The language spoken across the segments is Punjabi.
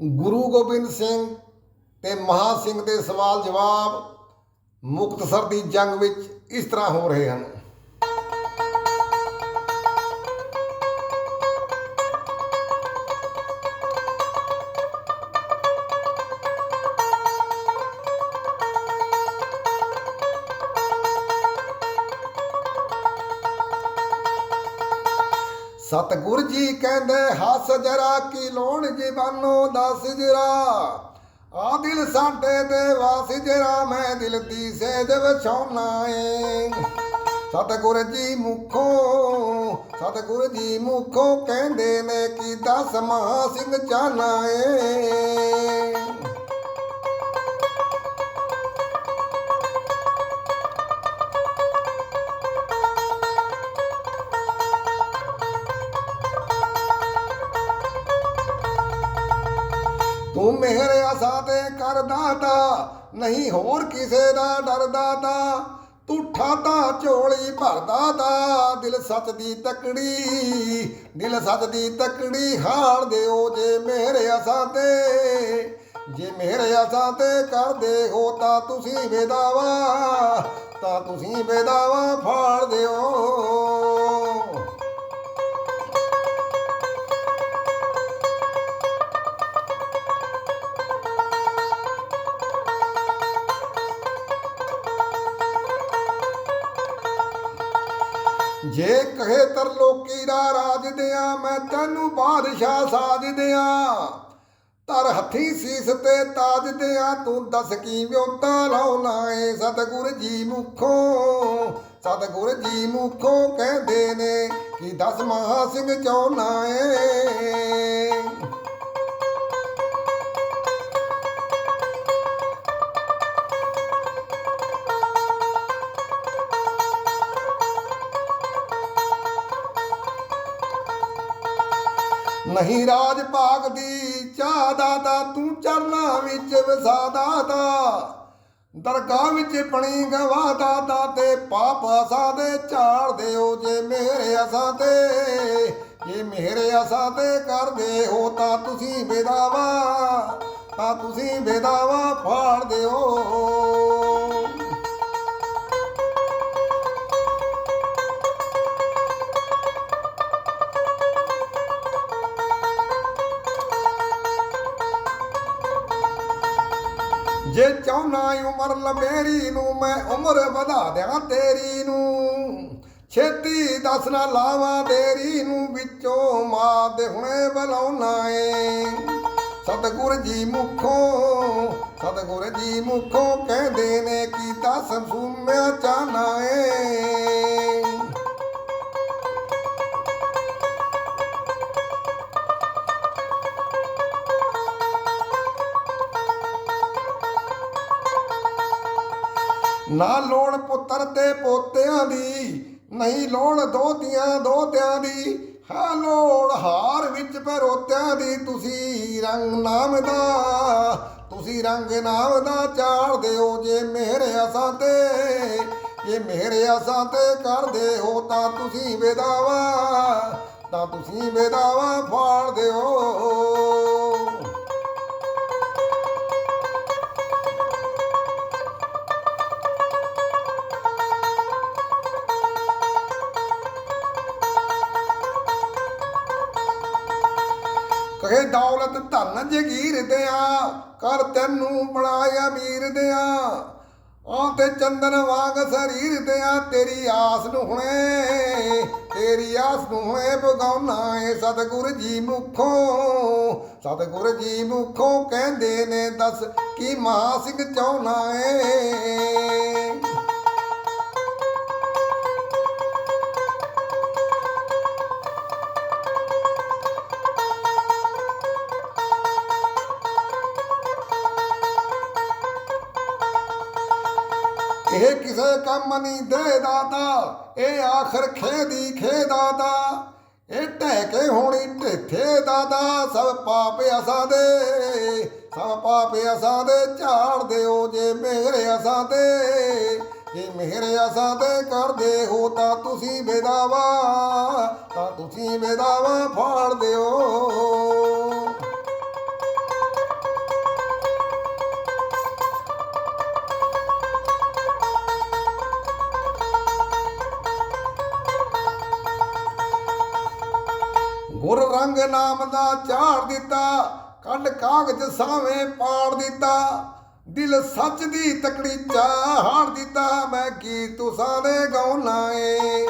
ਗੁਰੂ ਗੋਬਿੰਦ ਸਿੰਘ ਤੇ ਮਹਾ ਸਿੰਘ ਦੇ ਸਵਾਲ ਜਵਾਬ ਮੁਕਤਸਰ ਦੀ ਜੰਗ ਵਿੱਚ ਇਸ ਤਰ੍ਹਾਂ ਹੋ ਰਹੇ ਹਨ। ਸਤਿਗੁਰ ਜੀ ਕਹਿੰਦੇ, ਹੱਸ ਜਰਾ ਕੀ ਲੋਣ ਜੀਵਾਨੋ, ਦੱਸ ਜਰਾ। ਆ ਦਿਲ ਸਾਡੇ ਦੇ ਵਾਸ ਜਰਾ, ਮੈਂ ਦਿਲ ਦੀ ਸੇਜ ਵਿਛਾਉਣਾ ਏ। ਸਤਿਗੁਰ ਜੀ ਮੁਖੋਂ, ਸਤਿਗੁਰ ਜੀ ਮੁਖੋਂ ਕਹਿੰਦੇ ਨੇ ਕਿ ਦਸ ਮਹਾ ਸਿੰਘ ਚਾਹਨਾ ਏ। ਤੂੰ ਮਿਹਰ ਆਸਾ ਤੇ ਕਰਦਾ ਤਾ ਨਹੀਂ ਹੋਰ ਕਿਸੇ ਦਾ ਡਰਦਾ ਤਾ ਤੂੰ ਠਾਤਾ, ਝੋਲੀ ਭਰਦਾ ਤਾ ਦਿਲ ਸੱਚ ਦੀ ਤਕੜੀ, ਦਿਲ ਸੱਚ ਦੀ ਤਕੜੀ ਹਾਲ ਦਿਓ ਜੇ ਮਿਹਰ ਆਸਾ ਤੇ। ਜੇ ਮਿਹਰ ਆਸਾ ਤੇ ਕਰਦੇ ਹੋ ਤਾਂ ਤੁਸੀਂ ਬੇਦਾਵਾ, ਤਾਂ ਤੁਸੀਂ ਬੇਦਾਵਾ ਫਾੜ ਦਿਓ। ਜੇ ਕਹੇ ਤਰ ਲੋਕੀ ਦਾ ਰਾਜ ਦਿਆਂ, ਮੈਂ ਤੈਨੂੰ ਬਾਦਸ਼ਾਹ ਸਾਜ ਦਿਆਂ। ਤਰ ਹੱਥੀ ਸੀਸ ਤੇ ਤਾਜ ਦਿਆਂ, ਤੂੰ ਦੱਸ ਕੀ ਵਿਉਂਤਾ ਲਾਉਣਾ ਏ ਸਤਿਗੁਰ ਜੀ ਮੁਖੋਂ। ਸਤਿਗੁਰ ਜੀ ਮੁਖੋਂ ਕਹਿੰਦੇ ਨੇ ਕਿ ਦਸ ਮਹਾ ਸਿੰਘ ਚਾਉਣਾ ਏ ਨਹੀਂ ਰਾਜ ਭਾਗ ਦੀ ਚਾਹ ਦਾਤਾ ਤੂੰ ਚਰਨਾਂ ਵਿੱਚ ਵਸਾ ਦਾਤਾ ਦਰਗਾਹ ਵਿੱਚ ਬਣੀ ਗਵਾ ਦਾਤਾ ਤੇ ਪਾਪ ਅਸਾਂ ਦੇ ਝਾੜ ਦਿਓ ਜੇ ਮੇਰੇ ਅਸਾਂ ਤੇ। ਜੇ ਮੇਰੇ ਅਸਾਂ ਤੇ ਕਰਦੇ ਹੋ ਤਾਂ ਤੁਸੀਂ ਬੇਦਾਵਾ ਤਾਂ ਤੁਸੀਂ ਬੇਦਾਵਾ ਫਾੜ ਦਿਓ। ਜੇ ਚਾਹਨਾ ਉਮਰ ਲੰਬੇਰੀ ਨੂੰ ਮੈਂ ਉਮਰ ਵਧਾ ਦਿਆਂ ਤੇਰੀ ਨੂੰ? ਛੇਤੀ ਦੱਸ ਨਾ ਲਾਵਾਂ ਤੇਰੀ ਨੂੰ ਵਿੱਚੋਂ ਮਾਂ ਦੇ ਹੁਣੇ ਬਲਾਉਣਾ ਏ। ਸਤਿਗੁਰ ਜੀ ਮੁਖੋਂ, ਸਤਿਗੁਰ ਜੀ ਮੁਖੋਂ ਕਹਿੰਦੇ ਨੇ ਕਿ ਦਸ ਸੁਮਿਆ ਚਾਹਨਾ ਏ। ਨਾ ਲੋੜ ਪੁੱਤਰ ਤੇ ਪੋਤਿਆਂ ਦੀ, ਨਹੀਂ ਲੋੜ ਦੋਤੀਆਂ ਦੋਤਿਆਂ ਦੀ। ਹਾਂ ਲੋੜ ਹਾਰ ਵਿੱਚ ਪਰੋਤਿਆਂ ਦੀ, ਤੁਸੀਂ ਰੰਗ ਨਾਮ ਦਾ, ਤੁਸੀਂ ਰੰਗ ਨਾਮ ਦਾ ਚਾੜ ਦਿਓ ਜੇ ਮੇਰੇ ਅਸਾਂ ਤੇ। ਜੇ ਮੇਰੇ ਅਸਾਂ ਤੇ ਕਰਦੇ ਹੋ ਤਾਂ ਤੁਸੀਂ ਬੇਦਾਵਾ ਤਾਂ ਤੁਸੀਂ ਬੇਦਾਵਾ ਫਾੜ ਦਿਓ। ਕਹੇ ਦੌਲਤ ਧਨ ਜਗੀਰ ਦਿਆਂ, ਕਰ ਤੈਨੂੰ ਬਣਾਇਆ ਅਮੀਰ ਦਿਆਂ। ਆ ਤੇ ਚੰਦਨ ਵਾਂਗ ਸਰੀਰ ਦਿਆ, ਤੇਰੀ ਆਸ ਨੂੰ ਹੁਣੇ, ਤੇਰੀ ਆਸ ਨੂੰ ਹੁਣੇ ਬਗਾਉਣਾ ਏ ਸਤਿਗੁਰ ਜੀ ਮੁਖੋਂ। ਸਤਿਗੁਰ ਜੀ ਮੁਖੋਂ ਕਹਿੰਦੇ ਨੇ ਦੱਸ ਕੀ ਮਹਾ ਸਿੰਘ ਚਾਉਣਾ ਏ। ਇਹ ਕਿਸੇ ਕੰਮ ਨਹੀਂ ਦੇ ਦਾਤਾ, ਇਹ ਆਖਰ ਖੇਦੀ ਖੇਦਾਤਾ। ਇਹ ਢਹਿ ਕੇ ਹੋਣੀ ਢੇਥੇ ਦਾਦਾ ਸਭ ਪਾਪ ਅਸਾਂ ਦੇ। ਸਭ ਪਾਪ ਅਸਾਂ ਦੇ, ਝਾੜ ਦਿਓ ਜੇ ਮੇਰੇ ਅਸਾਂ ਤੇ। ਜੇ ਮੇਰੇ ਅਸਾਂ ਦੇ ਕਰਦੇ ਹੋ ਤਾਂ ਤੁਸੀਂ ਬੇਦਾਵਾ ਤਾਂ ਤੁਸੀਂ ਬੇਦਾਵਾ ਫਾੜ ਦਿਓ। ਰੰਗ ਨਾਮ ਦਾ ਚਾੜ ਦਿੱਤਾ ਕੱਢ ਕਾਗਜ਼ ਸਾਵੇਂ ਪਾੜ ਦਿੱਤਾ, ਦਿਲ ਸੱਚ ਦੀ ਤਕੜੀ ਚਾਹ ਦਿੱਤਾ, ਮੈਂ ਕੀ ਤੁਸਾਂ ਦੇ ਗਾਉਣਾ ਏ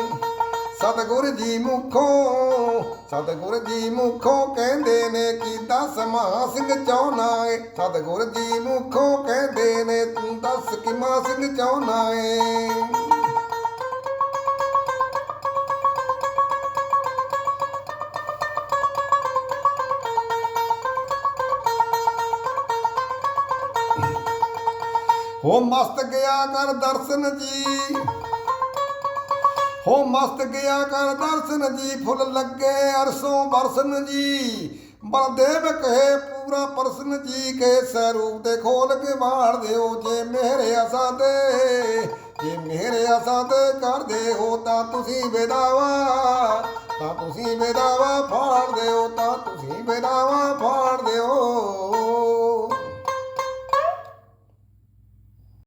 ਸਤਿਗੁਰ ਜੀ ਮੁਖੋਂ, ਸਤਿਗੁਰ ਜੀ ਮੁਖੋਂ ਕਹਿੰਦੇ ਨੇ ਕੀ ਦਸ ਮਹਾ ਸਿੰਘ ਚਾਹੁੰਨਾ ਏ ਸਤਿਗੁਰ ਜੀ ਮੁਖੋਂ ਕਹਿੰਦੇ ਨੇ ਤੂੰ ਦਸ ਕਿ ਮਹਾ ਸਿੰਘ ਚਾਹੁੰਨਾ ਏ ਹੋ ਮਸਤ ਗਿਆ ਕਰ ਦਰਸ਼ਨ ਜੀ। ਹੋ ਮਸਤ ਗਿਆ ਕਰ ਦਰਸ਼ਨ ਜੀ, ਫੁੱਲ ਲੱਗੇ ਅਰਸੋਂ ਬਰਸਨ ਜੀ। ਬਲਦੇਵ ਕਹੇ ਪੂਰਾ ਪਰਸਨ ਜੀ, ਕੇ ਸਰੂਪ ਤੇ ਖੋਲ ਕੇ ਮਾਰ ਦਿਓ, ਜੇ ਮੇਰੇ ਅਸਾਂ ਤੇ ਜੇ ਮੇਰੇ ਅਸਾਂ ਤੇ ਕਰਦੇ ਹੋ ਤਾਂ ਤੁਸੀਂ ਬੇਦਾਵਾ ਤਾਂ ਤੁਸੀਂ ਬੇਦਾਵਾ ਫਾੜ ਦਿਓ, ਤਾਂ ਤੁਸੀਂ ਬੇਦਾਵਾ ਫਾੜ ਦਿਓ।